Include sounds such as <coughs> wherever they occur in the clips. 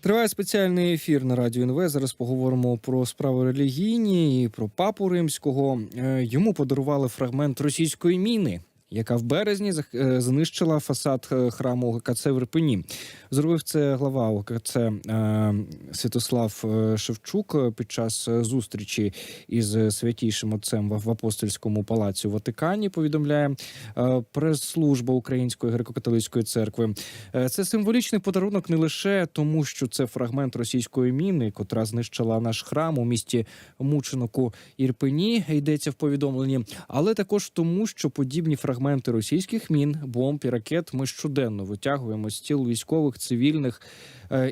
Триває спеціальний ефір на радіо НВ. Зараз поговоримо про справи релігійні і про папу римського. Е, Йому подарували фрагмент російської міни, яка в березні е, знищила фасад е, храму ГКЦ в Ірпені. Зробив це глава ОКЦ е, Святослав Шевчук під час зустрічі із святійшим отцем в апостольському палаці у Ватикані. Повідомляє прес-служба Української греко-католицької церкви. Це символічний подарунок не лише тому, що це фрагмент російської міни, котра знищила наш храм у місті Мученику Ірпені. Йдеться в повідомленні, але також тому, що подібні фрагменти російських мін, бомб і ракет ми щоденно витягуємо з тіл військових, цивільних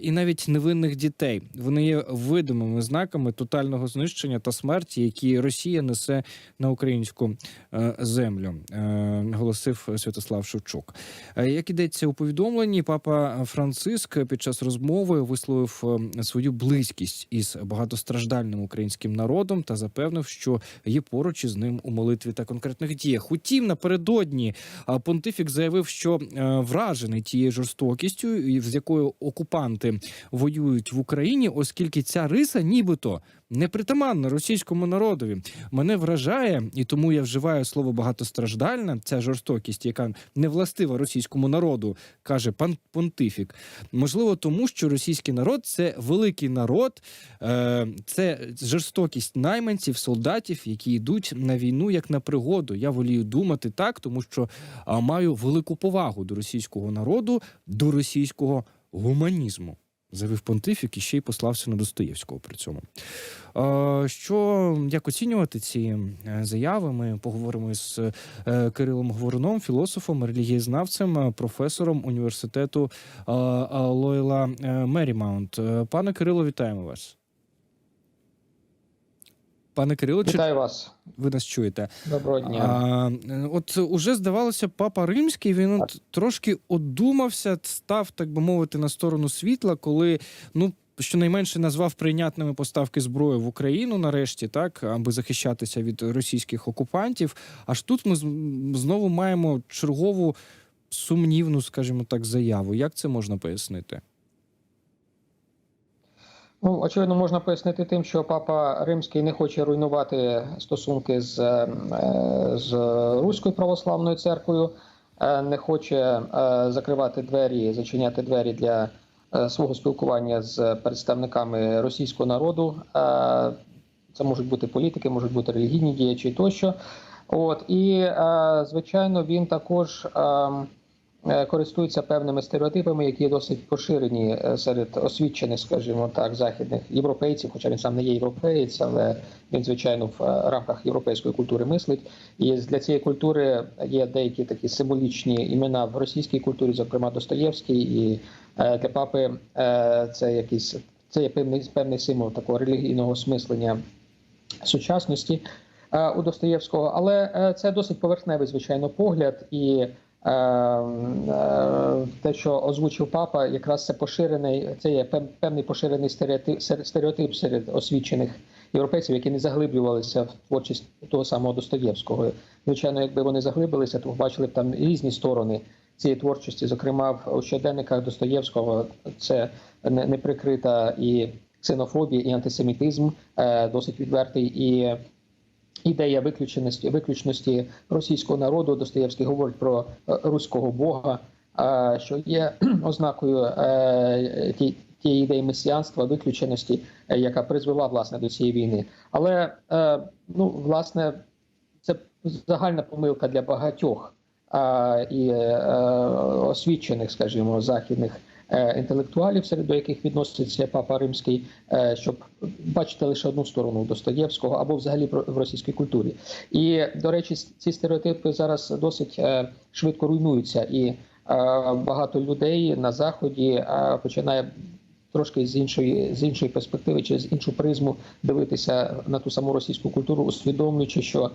і навіть невинних дітей. Вони є видимими знаками тотального знищення та смерті, які Росія несе на українську е, землю, е, наголосив Святослав Шевчук. Е, Як ідеться у повідомленні, папа Франциск під час розмови висловив е, свою близькість із багатостраждальним українським народом та запевнив, що є поруч із ним у молитві та конкретних діях. Утім, напередодні понтифік заявив, що е, вражений тією жорстокістю, з якою окупанти воюють в Україні, оскільки ця риса, нібито непритаманна російському народові. Мене вражає, і тому я вживаю слово багатостраждальна. Ця жорстокість, яка не властива російському народу, каже пан понтифік. Можливо, тому що російський народ це великий народ, е, це жорстокість найманців, солдатів, які йдуть на війну як на пригоду. Я волію думати так, тому що маю велику повагу до російського народу, до російського гуманізму. Завів понтифік і ще й послався на Достоєвського при цьому. Що як оцінювати ці е, заяви? Ми поговоримо з е, Кирилом Говоруном, філософом, релігієзнавцем, е, професором університету Лойла Мерімаунт. Пане Кирило, вітаємо вас. Пане Кирило, чи Вітаю вас. ви нас чуєте? Доброго дня. А, от уже здавалося, папа римський він от трошки одумався, став, так би мовити, на сторону світла, коли ну. Щонайменше назвав прийнятними поставки зброї в Україну нарешті, так аби захищатися від російських окупантів. Аж тут ми знову маємо чергову сумнівну, скажімо так, заяву. Як це можна пояснити? Ну, очевидно, можна пояснити тим, що папа римський не хоче руйнувати стосунки з, е, з Руською православною церквою, е, не хоче е, закривати двері, зачиняти двері для свого спілкування з представниками російського народу. Це можуть бути політики, можуть бути релігійні діячі тощо. От і звичайно, він також. Е, користуються певними стереотипами, які досить поширені е, серед освічених, скажімо так, західних європейців, хоча він сам не є європеєць, але він звичайно в е, рамках європейської культури мислить. І для цієї культури є деякі такі символічні імена в російській культурі, зокрема Достоєвський, і для папи це якийсь це є певний певний символ такого релігійного осмислення сучасності у Достоєвського, але це досить поверхневий, звичайно, погляд і. Е, е, Те, що озвучив папа, якраз це поширений, це є певний поширений стереотип, серед освічених європейців, які не заглиблювалися в творчість того самого Достоєвського. Звичайно, якби вони заглибилися, то бачили б там різні сторони цієї творчості. Зокрема, в щоденниках Достоєвського це не- неприкрита і ксенофобія, і антисемітизм е, досить відвертий і. Ідея виключеності виключності російського народу Достоєвський говорить про е, руського бога, е, що є <clears throat> ознакою е, ті- тієї ідеї месіанства, виключеності, яка призвела власне до цієї війни. Але ну власне це загальна помилка для багатьох і освічених, скажімо, західних інтелектуалів, серед до яких відноситься папа римський, е, щоб бачити лише одну сторону Достоєвського або взагалі в російській культурі. І до речі, ці стереотипи зараз досить е, швидко руйнуються, і е, багато людей на заході е, починає. Трошки з іншої з іншої перспективи, через іншу призму дивитися на ту саму російську культуру, усвідомлюючи, що е,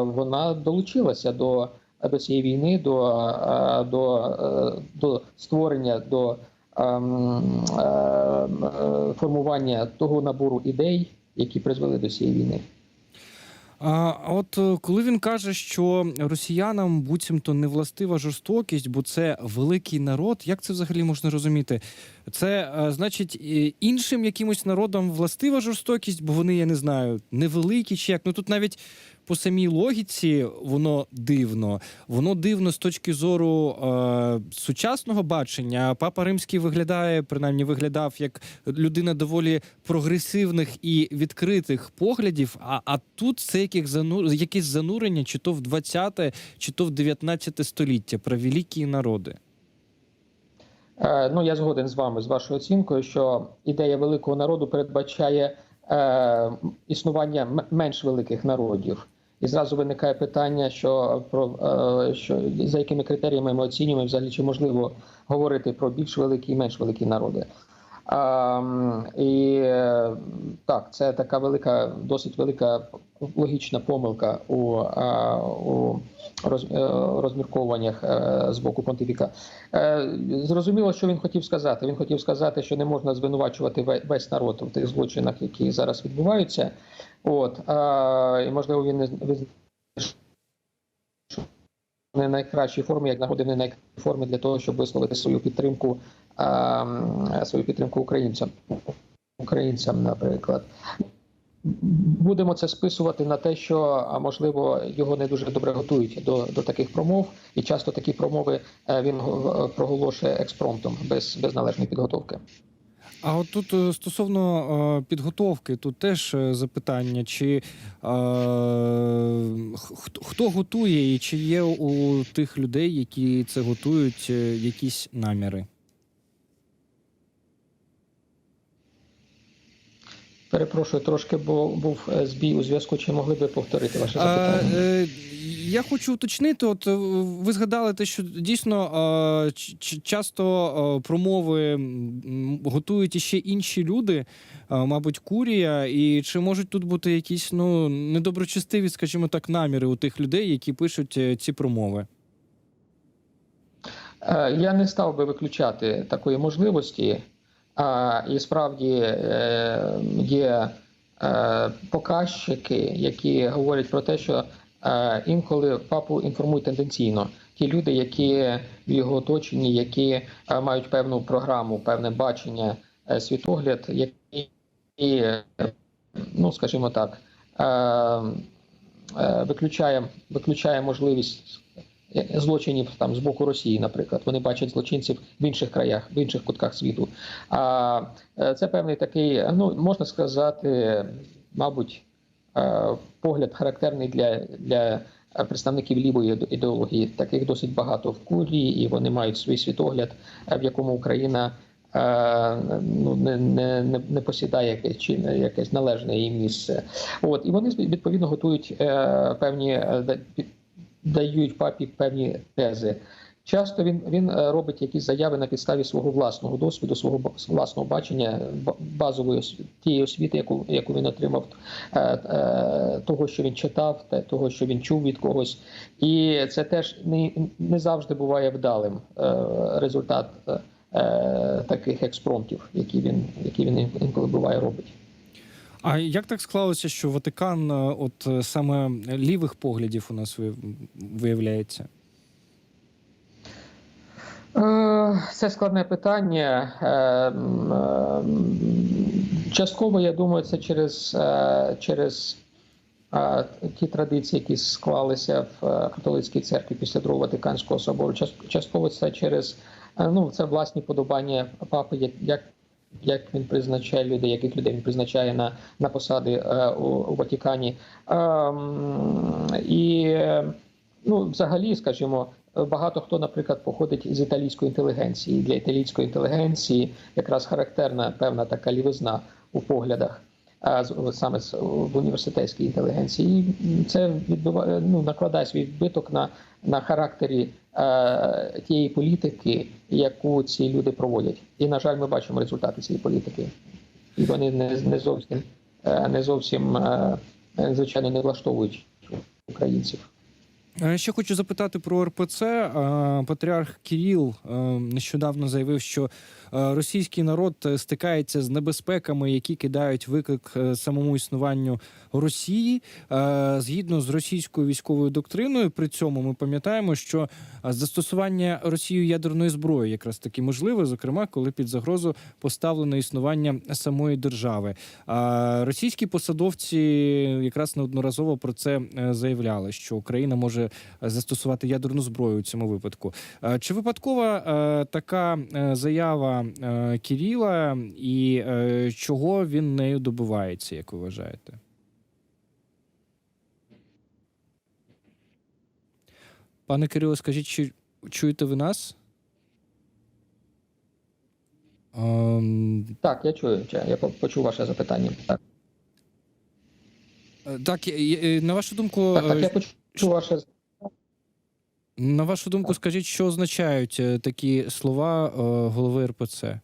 вона долучилася до, до цієї війни, до, е, до, е, до створення, до ем, е, формування того набору ідей, які призвели до цієї війни. А от коли він каже, що росіянам буцімто не властива жорстокість, бо це великий народ, як це взагалі можна розуміти? Це значить іншим якимось народам властива жорстокість, бо вони, я не знаю, невеликі чи як. Ну тут навіть по самій логіці воно дивно. Воно дивно з точки зору е, сучасного бачення. Папа Римський виглядає, принаймні виглядав як людина доволі прогресивних і відкритих поглядів. А, а тут це яких зану... якесь занурення, чи то в 20-те, чи то в 19 століття про великі народи. Е, Ну, я згоден з вами з вашою оцінкою, що ідея великого народу передбачає е, існування менш великих народів. І зразу виникає питання, що про е, що за якими критеріями ми оцінюємо взагалі, чи можливо говорити про більш великі і менш великі народи. А, і е, так, це така велика, досить велика логічна помилка у, а, у роз, е, розмірковуваннях е, з боку понтифіка. Е, Зрозуміло, що він хотів сказати. Він хотів сказати, що не можна звинувачувати ве- весь народ в тих злочинах, які зараз відбуваються. От а, і можливо, він не не найкращій формі, як знаходив не найкращій формі для того, щоб висловити свою підтримку, а, свою підтримку українцям, українцям, наприклад. Будемо це списувати на те, що можливо його не дуже добре готують до, до таких промов, і часто такі промови е, він проголошує експромтом без, без належної підготовки. А от тут е, стосовно е, підготовки, тут теж е, запитання, чи хто, готує, і чи є у тих людей, які це готують, якісь наміри? Перепрошую, трошки бо був е, збій у зв'язку. Чи могли би повторити ваше А, запитання? е, я хочу уточнити, от е, ви згадали те, що дійсно е, часто е, промови готують іще інші люди, е, мабуть, курія. І чи можуть тут бути якісь ну недоброчестиві, скажімо так, наміри у тих людей, які пишуть ці промови? Я не став би виключати такої можливості, і справді е, є е, показчики, які говорять про те, що е, інколи папу інформують тенденційно. Ті люди, які в його оточенні, які мають певну програму, певне бачення, світогляд, які, ну скажімо так, виключає, виключає можливість злочинів там з боку Росії, наприклад. Вони бачать злочинців в інших краях, в інших кутках світу. А е, це певний такий, ну можна сказати, мабуть, е, погляд характерний для, для представників лівої ідеології. Таких досить багато в курії, і вони мають свій світогляд, е, в якому Україна. е, Ну, не, не, не, посідає якесь чи якесь належне їй місце. От і вони відповідно готують е, певні е, дають папі певні тези. Часто він він е, робить якісь заяви на підставі свого власного досвіду, свого власного бачення базової тієї освіти, яку яку він отримав, е, е, того, що він читав, того, що він чув від когось, і це теж не, не завжди буває вдалим результат таких експромтів, які він які він інколи буває робить. А як так склалося, що Ватикан, е, от е, саме лівих поглядів у нас виявляється? Е, Це складне питання. Частково, я думаю, це через, через ті традиції, які склалися в католицькій церкві після Другого Ватиканського собору. Частково це через ну, це власні подобання папи, як, як, він призначає людей, яких людей він призначає на, на посади е, у, у Ватикані. Е, м, І е, ну, взагалі, скажімо, багато хто, наприклад, походить з італійської інтелігенції. Для італійської інтелігенції якраз характерна певна така лівизна у поглядах. а, з- саме в університетській інтелігенції, і це відбиває, ну, накладає свій відбиток на, на характері е, тієї політики, яку ці люди проводять. І, на жаль, ми бачимо результати цієї політики. І вони не, не зовсім, е, не зовсім е, е, звичайно, не влаштовують українців. Е, Ще хочу запитати про РПЦ. Е, Патріарх Кіріл е, нещодавно заявив, що російський народ стикається з небезпеками, які кидають виклик самому існуванню Росії. Згідно з російською військовою доктриною, при цьому ми пам'ятаємо, що застосування Росією ядерної зброї якраз таки можливе, зокрема, коли під загрозу поставлено існування самої держави. Російські посадовці якраз неодноразово про це заявляли, що Україна може застосувати ядерну зброю у цьому випадку. Е, Чи випадкова е, така е, заява е, Кіріла, і е, чого він нею добивається, як ви вважаєте? Пане Кирило, скажіть, чи чуєте ви нас? Ем, Так, я чую. Я почув ваше запитання. Так, е, так, е, е, на вашу думку, так, так е, я почув ваше На вашу думку, скажіть, що означають е, такі слова е, голови РПЦ? Е,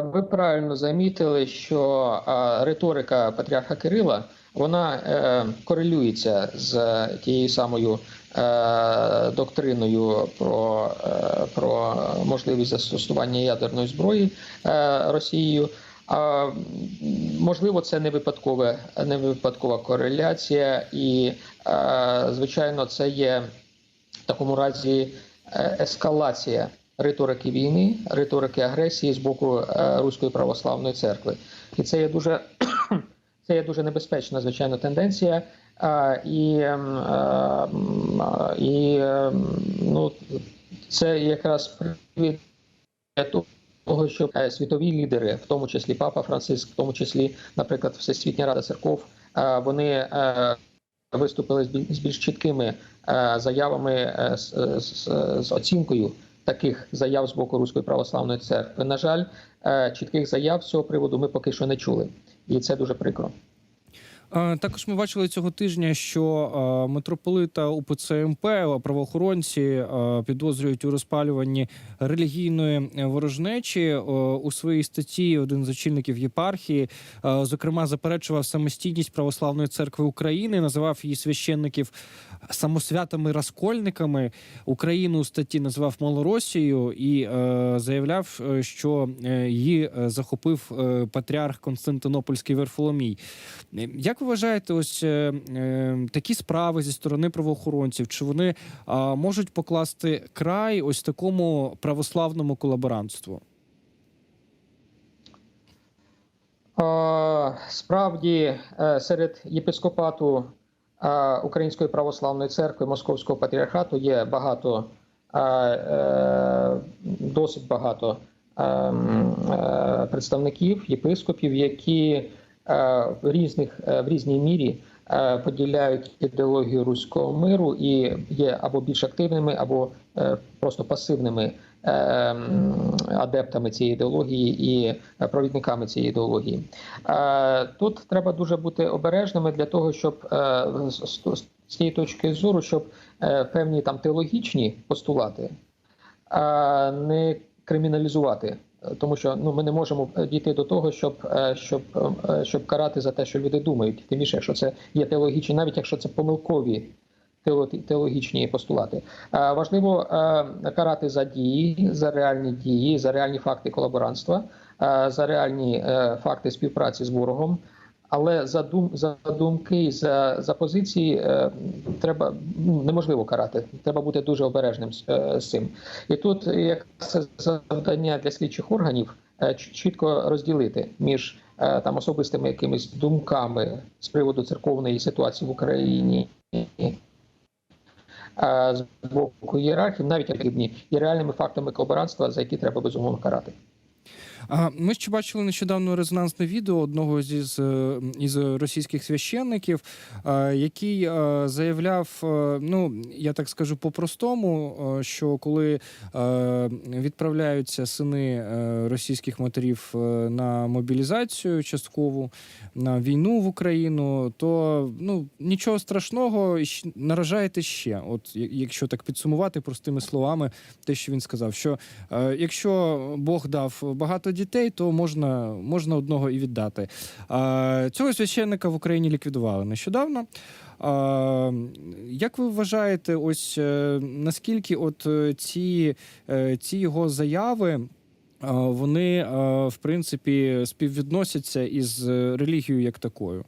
Ви правильно замітили, що риторика патріарха Кирила вона корелюється з тією самою доктриною про, про можливість застосування ядерної зброї Росією. Можливо, це не випадкове, не випадкова кореляція, і звичайно, це є в такому разі е, ескалація риторики війни, риторики агресії з боку е, Руської православної церкви. І це є дуже <coughs> це є дуже небезпечна, звичайно, тенденція. І ем, е, і ем, ну, це якраз привід для того, щоб що світові лідери, в тому числі Папа Франциск, в тому числі, наприклад, Всесвітня Рада церков, е, вони е, виступили з більш чіткими е, заявами е, з, оцінкою таких заяв з боку Руської православної церкви. На жаль, е, чітких заяв з цього приводу ми поки що не чули, і це дуже прикро. Е, Також ми бачили цього тижня, що е, митрополита УПЦ МП правоохоронці е, підозрюють у розпалюванні релігійної е, ворожнечі. Е, У своїй статті один з очільників єпархії, е, зокрема, заперечував самостійність православної церкви України, називав її священників самосвятими розкольниками. Україну у статті назвав Малоросією і е, заявляв, е, що е, її е, захопив е, патріарх Константинопольський Варфоломій. Е, Як ви вважаєте, ось е, е, такі справи зі сторони правоохоронців, чи вони е, можуть покласти край ось такому православному колаборантству? Справді е, серед єпископату е, Української православної церкви Московського патріархату є багато, досить багато е, м, е, представників, єпископів, які в різних е, в різній мірі е, поділяють ідеологію руського миру і є або більш активними, або е, просто пасивними е, адептами цієї ідеології і е, провідниками цієї ідеології. Е, Тут треба дуже бути обережними для того, щоб е, з- цієї точки зору, щоб е, певні там теологічні постулати е, не криміналізувати. Е, Тому що ну ми не можемо е, дійти до того, щоб е, щоб, щоб карати за те, що люди думають. Тим більше, якщо це є теологічні, навіть якщо це помилкові теологічні постулати. Важливо карати за дії, за реальні дії, за реальні факти колаборантства, за реальні факти співпраці з ворогом. Але за дум за думки, за, за позиції е, треба ну, неможливо карати. Треба бути дуже обережним з, е, цим. І тут як це завдання для слідчих органів е, чітко розділити між е, там особистими якимись думками з приводу церковної ситуації в Україні. е, З боку ієрархів, навіть активні, і реальними фактами колаборантства, за які треба безумовно карати. Ми ще бачили нещодавно резонансне відео одного з, із російських священників, який заявляв: ну я так скажу по-простому, що коли відправляються сини е, російських матерів е, на мобілізацію часткову на війну в Україну, то ну нічого страшного наражаєте ще. От якщо так підсумувати простими словами, те, що він сказав, що Е, Якщо Бог дав багато дітей, то можна, можна одного і віддати. Е, Цього священника в Україні ліквідували нещодавно. А, як ви вважаєте, ось е, наскільки от е, ці, е, ці його заяви? Вони в принципі співвідносяться із релігією як такою.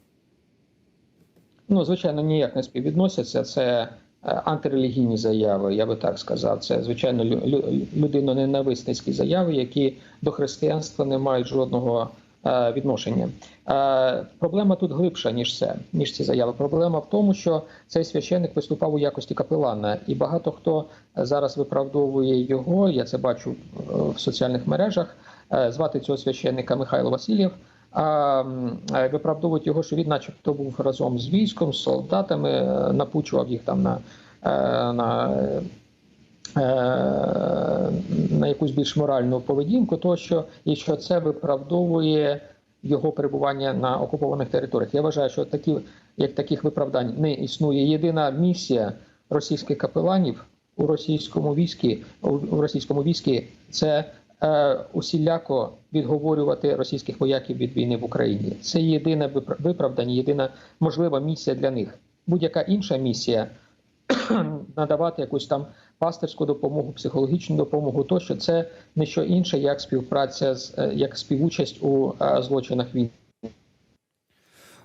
Ну, звичайно, ніяк не співвідносяться. Це антирелігійні заяви, я би так сказав. Це звичайно лю- лю- людиноненависницькі заяви, які до християнства не мають жодного е, відношення. Е, Проблема тут глибша ніж це, ніж ці заяви. Проблема в тому, що цей священник виступав у якості капелана, і багато хто зараз виправдовує його. Я це бачу е, в соціальних мережах. Е, Звати цього священника Михайло Васильєв. А виправдовують його, що він, начебто, був разом з військом, з солдатами, е, напучував їх там на, е, на, е, на якусь більш моральну поведінку, тощо, і що це виправдовує його перебування на окупованих територіях. Я вважаю, що такі, як таких виправдань не існує. Єдина місія російських капеланів у російському війську, у російському війську це усіляко відговорювати російських вояків від війни в Україні. Це єдине випра- виправдання, єдина можлива місія для них. Будь-яка інша місія <clears throat> надавати якусь там пастирську допомогу, психологічну допомогу, тощо це не що інше, як співпраця з е, як співучасть у е, злочинах війни.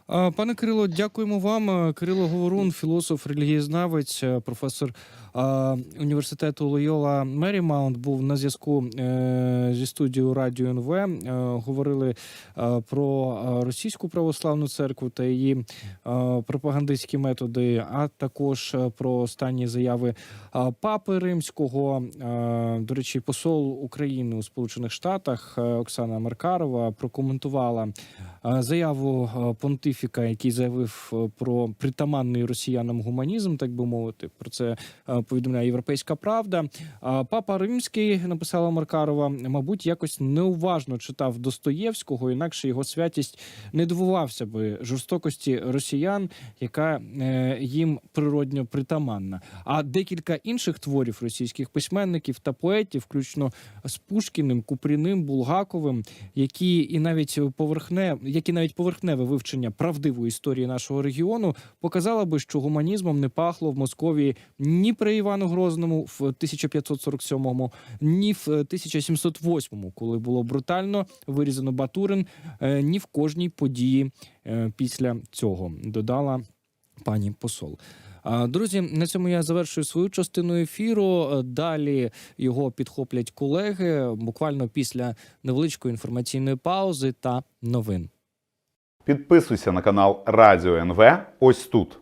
Пане Кирило, дякуємо вам. Е, Кирило Говорун, філософ, релігієзнавець, е, професор університету Лойола Мерімаунт, був на зв'язку е, зі студією Радіо НВ. Е, говорили е, про російську православну церкву та її пропагандистські методи, а також про останні заяви папи римського. До речі, посол України у Сполучених Штатах Оксана Маркарова прокоментувала заяву понтифіка, який заявив про притаманний росіянам гуманізм, так би мовити. Про це повідомляє Європейська Правда. Папа Римський написала Маркарова, мабуть, якось неуважно читав Достоєвського, інакше його святість не дивувався би жорстокості росіян, яка е, їм природньо притаманна. А декілька інших творів російських письменників та поетів, включно з Пушкіним, Купріним, Булгаковим, які і навіть поверхне, які навіть поверхневе вивчення правдивої історії нашого регіону показало би, що гуманізмом не пахло в Московії ні при Івану Грозному в 1547-му, ні в 1708-му, коли було брутально вирізано Батурин, е, ні в кожній події е, після цього додала пані посол. Друзі, на цьому я завершую свою частину ефіру. Е, Далі його підхоплять колеги буквально після невеличкої інформаційної паузи та новин. Підписуйся на канал Радіо НВ ось тут.